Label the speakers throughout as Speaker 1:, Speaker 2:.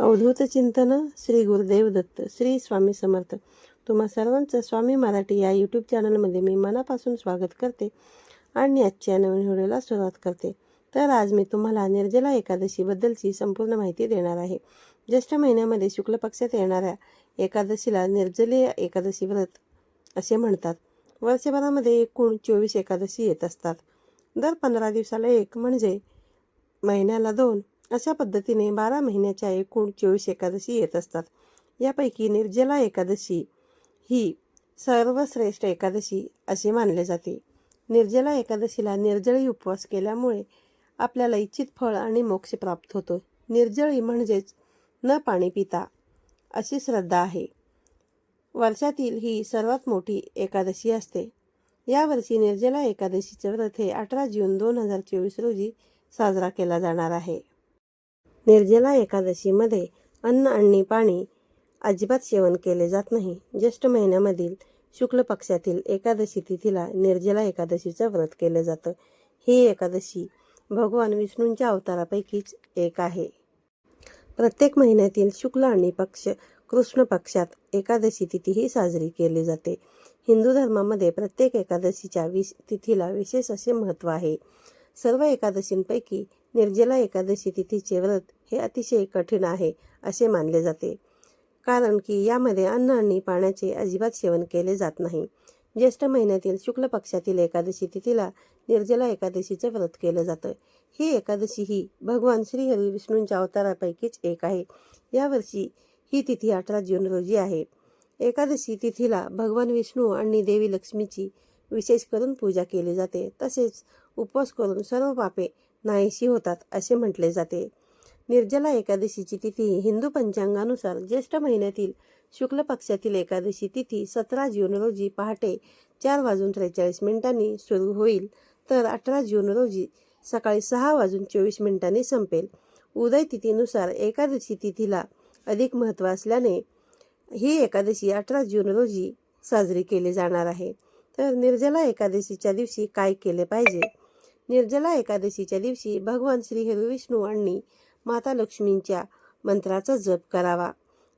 Speaker 1: अवधूत चिंतन श्री गुरुदेव दत्त श्री स्वामी समर्थ. तुम्हा सर्वांचं स्वामी मराठी या यूट्यूब चॅनलमध्ये मी मनापासून स्वागत करते आणि आजच्या नवीन व्हिडिओला सुरुवात करते. तर आज मी तुम्हाला निर्जला एकादशीबद्दलची संपूर्ण माहिती देणार आहे. ज्येष्ठ महिन्यामध्ये शुक्ल पक्षात येणाऱ्या एकादशीला निर्जलीय एकादशी व्रत असे म्हणतात. वर्षभरामध्ये एकूण चोवीस एकादशी येत असतात. दर पंधरा दिवसाला एक म्हणजे महिन्याला दोन अशा पद्धतीने बारा महिन्याच्या एकूण चोवीस एकादशी येत असतात. यापैकी निर्जला एकादशी ही सर्वश्रेष्ठ एकादशी असे मानले जाते. निर्जला एकादशीला निर्जळी उपवास केल्यामुळे आपल्याला इच्छित फळ आणि मोक्ष प्राप्त होतो. निर्जळी म्हणजेच न पाणी पिता अशी श्रद्धा आहे. वर्षातील ही सर्वात मोठी एकादशी असते. यावर्षी निर्जला एकादशीचे व्रत हे अठरा जून दोन हजार चोवीस रोजी साजरा केला जाणार आहे. निर्जला एकादशीमध्ये अन्न आणि पाणी अजिबात सेवन केले जात नाही. ज्येष्ठ महिन्यामधील शुक्ल पक्षातील एकादशी तिथीला निर्जला एकादशीचं व्रत केलं जातं. ही एकादशी भगवान विष्णूंच्या अवतारापैकीच एक आहे. प्रत्येक महिन्यातील शुक्ल आणि पक्ष कृष्ण पक्षात एकादशी तिथी ही साजरी केली जाते. हिंदू धर्मामध्ये प्रत्येक एकादशीच्या विश तिथीला विशेष असे महत्त्व आहे. सर्व एकादशींपैकी निर्जला एकादशी तिथीचे व्रत हे अतिशय कठीण आहे असे मानले जाते. कारण की यामध्ये अन्न आणि पाण्याचे अजिबात सेवन केले जात नाही. ज्येष्ठ महिन्यातील शुक्ल पक्षातील एकादशी तिथीला निर्जला एकादशीचं व्रत केलं जातं. ही एकादशी ही भगवान श्रीहरी विष्णूंच्या अवतारापैकीच एक आहे. यावर्षी ही तिथी अठरा जून रोजी आहे. एकादशी तिथीला भगवान विष्णू आणि देवी लक्ष्मीची विशेष करून पूजा केली जाते. तसेच उपवास करून सर्व पापे नाहीशी होतात असे म्हटले जाते. निर्जला एकादशीची तिथी हिंदू पंचांगानुसार ज्येष्ठ महिन्यातील शुक्ल पक्षातील एकादशी तिथी सतरा जून रोजी पहाटे चार वाजून त्रेचाळीस मिनिटांनी सुरू होईल तर अठरा जून रोजी सकाळी सहा वाजून चोवीस मिनिटांनी संपेल. उदय तिथीनुसार एकादशी तिथीला अधिक महत्त्व असल्याने ही एकादशी अठरा जून रोजी साजरी केली जाणार आहे. तर निर्जला एकादशीच्या दिवशी काय केले पाहिजे? निर्जला एकादशीच्या दिवशी भगवान श्री हरी विष्णू आणि माता लक्ष्मींच्या मंत्राचा जप करावा.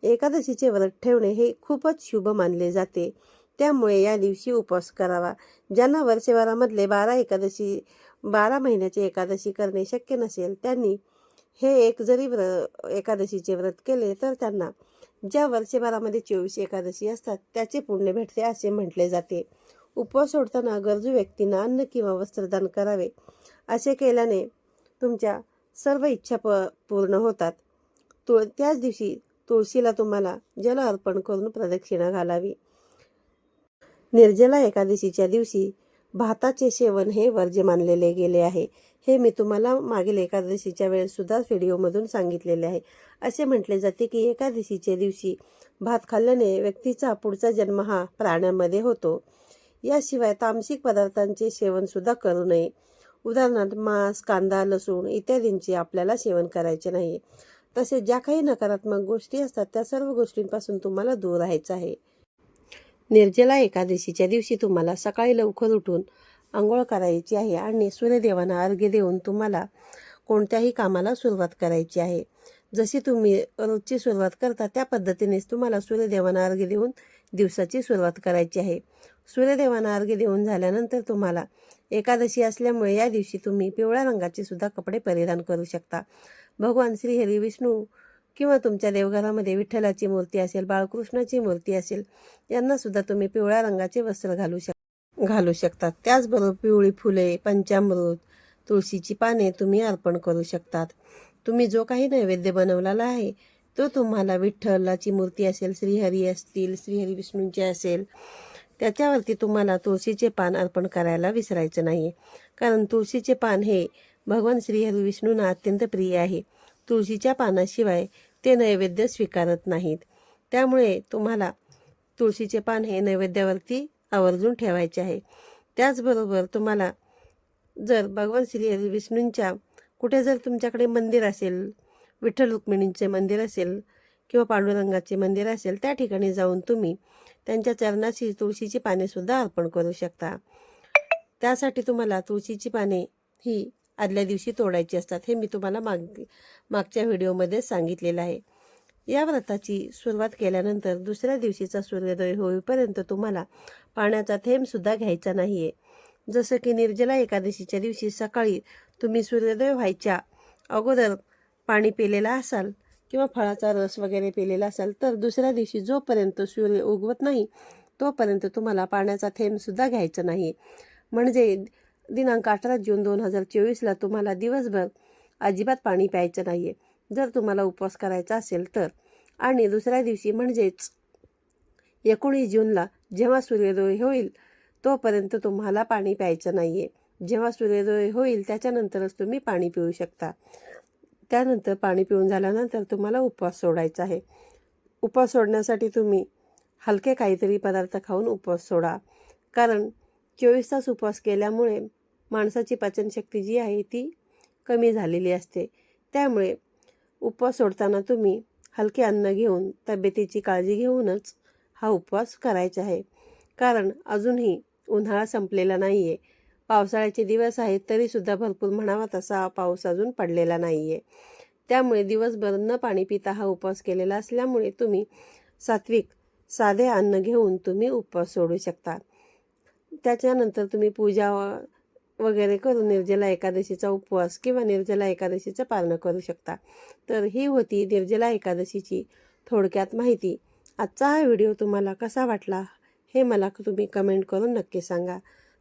Speaker 1: एकादशीचे व्रत ठेवणे हे खूपच शुभ मानले जाते. त्यामुळे या दिवशी उपवास करावा. ज्यांना वर्षभरामधले बारा एकादशी बारा महिन्याचे एकादशी करणे शक्य नसेल त्यांनी हे एक जरी व्र एकादशीचे व्रत केले तर त्यांना ज्या वर्षभरामध्ये चोवीस एकादशी असतात त्याचे पुण्य भेटते असे म्हटले जाते. उपवास सोडताना गरजू व्यक्तींना अन्न किंवा वस्त्रदान करावे असे केल्याने तुमच्या सर्व इच्छा प पूर्ण होतात. तुळ त्याच दिवशी तुळशीला तुम्हाला जल अर्पण करून प्रदक्षिणा घालावी. निर्जला एकादशीच्या दिवशी भाताचे सेवन हे वर्ज्य मानलेले गेले आहे. हे मी तुम्हाला मागील एकादशीच्या वेळेसुद्धा व्हिडिओमधून सांगितलेले आहे. असे म्हटले जाते की एकादशीच्या दिवशी भात खाल्ल्याने व्यक्तीचा पुढचा जन्म हा प्राण्यामध्ये होतो. याशिवाय तामसिक पदार्थांचे सेवन सुद्धा करू नये. उदाहरणार्थ मांस कांदा लसूण इत्यादींचे आपल्याला सेवन करायचे नाही. तसेच ज्या काही नकारात्मक गोष्टी असतात त्या सर्व गोष्टींपासून तुम्हाला दूर राहायचं आहे. निर्जला एकादशीच्या दिवशी तुम्हाला सकाळी लवकर उठून आंघोळ करायची आहे आणि सूर्यदेवांना अर्घ्य देऊन तुम्हाला कोणत्याही कामाला सुरुवात करायची आहे. जशी तुम्ही रोजची सुरुवात करता त्या पद्धतीनेच तुम्हाला सूर्यदेवांना अर्घ्य देऊन दिवसाची सुरुवात करायची आहे. सूर्यदेवांना अर्घ्य देऊन झाल्यानंतर तुम्हाला एकादशी असल्यामुळे या दिवशी तुम्ही पिवळ्या रंगाचे सुद्धा कपडे परिधान करू शकता. भगवान श्री हरी विष्णू किंवा तुमच्या देवघरामध्ये विठ्ठलाची मूर्ती असेल बाळकृष्णाची मूर्ती असेल यांना सुद्धा तुम्ही पिवळ्या रंगाचे वस्त्र घालू शक घालू शकतात. त्याचबरोबर पिवळी फुले पंचामृत तुळशीची पाने तुम्ही अर्पण करू शकतात. तुम्ही जो काही नैवेद्य बनवलेला आहे तो तुम्हाला विठ्ठलाची मूर्ती असेल श्रीहरी असतील श्रीहरी विष्णूंची असेल त्याच्यावरती तुम्हाला तुळशीचे पान अर्पण करायला विसरायचं नाही कारण तुळशीचे पान हे भगवान श्रीहरी विष्णूंना अत्यंत प्रिय आहे. तुळशीच्या पानाशिवाय ते नैवेद्य स्वीकारत नाहीत. त्यामुळे तुम्हाला तुळशीचे पान हे नैवेद्यावरती आवर्जून ठेवायचे आहे. त्याचबरोबर तुम्हाला जर भगवान श्री विष्णूंच्या कुठे जर तुमच्याकडे मंदिर असेल विठ्ठल रुक्मिणींचे मंदिर असेल किंवा पांडुरंगाचे मंदिर असेल त्या ठिकाणी जाऊन तुम्ही त्यांच्या चरणाशी तुळशीची पानेसुद्धा अर्पण करू शकता. त्यासाठी तुम्हाला तुळशीची पाने ही आदल्या दिवशी तोडायची असतात हे मी तुम्हाला माग मागच्या व्हिडिओमध्ये सांगितलेलं आहे. या व्रताची सुरुवात केल्यानंतर दुसऱ्या दिवशीचा सूर्योदय होईपर्यंत तुम्हाला पाण्याचा थेंबसुद्धा घ्यायचा नाही आहे जसं की निर्जला एकादशीच्या दिवशी सकाळी तुम्ही सूर्योदय व्हायच्या अगोदर पाणी पिलेला असाल किंवा फळाचा रस वगैरे पिलेला असाल तर दुसऱ्या दिवशी जोपर्यंत सूर्य उगवत नाही तोपर्यंत तुम्हाला पाण्याचा थेंबसुद्धा घ्यायचा नाही. म्हणजे दिनांक अठरा जून दोन हजार चोवीसला तुम्हाला दिवसभर अजिबात पाणी प्यायचं नाही आहे जर तुम्हाला उपवास करायचा असेल तर. आणि दुसऱ्या दिवशी म्हणजेच एकोणीस जूनला जेव्हा सूर्योदय होईल तोपर्यंत तुम्हाला पाणी प्यायचं नाही आहे जेव्हा सूर्योदय होईल त्याच्यानंतरच तुम्ही पाणी पिऊ शकता. त्यानंतर पाणी पिऊन झाल्यानंतर तुम्हाला उपवास सोडायचा आहे. उपवास सोडण्यासाठी तुम्ही हलके काहीतरी पदार्थ खाऊन उपवास सोडा. कारण चोवीस तास उपवास केल्यामुळे माणसाची पचनशक्ती जी आहे ती कमी झालेली असते. त्यामुळे उपवास सोडताना तुम्ही हलके अन्न घेऊन तब्येतीची काळजी घेऊनच हा उपवास करायचा आहे. कारण अजूनही उन्हाळा संपलेला नाही आहे पावसाळ्याचे दिवस आहेत तरीसुद्धा भरपूर म्हणावा तसा पाऊस अजून पडलेला नाही आहे त्यामुळे दिवसभर न पाणी पिता हा उपवास केलेला असल्यामुळे तुम्ही सात्विक साधे अन्न घेऊन तुम्ही उपवास सोडू शकता. त्याच्यानंतर तुम्ही पूजा वगैरे करून निर्जला एकादशीचा उपवास किंवा निर्जला एकादशीचं पालन करू शकता. तर ही होती निर्जला एकादशीची थोडक्यात माहिती. आजचा हा व्हिडिओ तुम्हाला कसा वाटला हे मला तुम्ही कमेंट करून नक्की सांगा.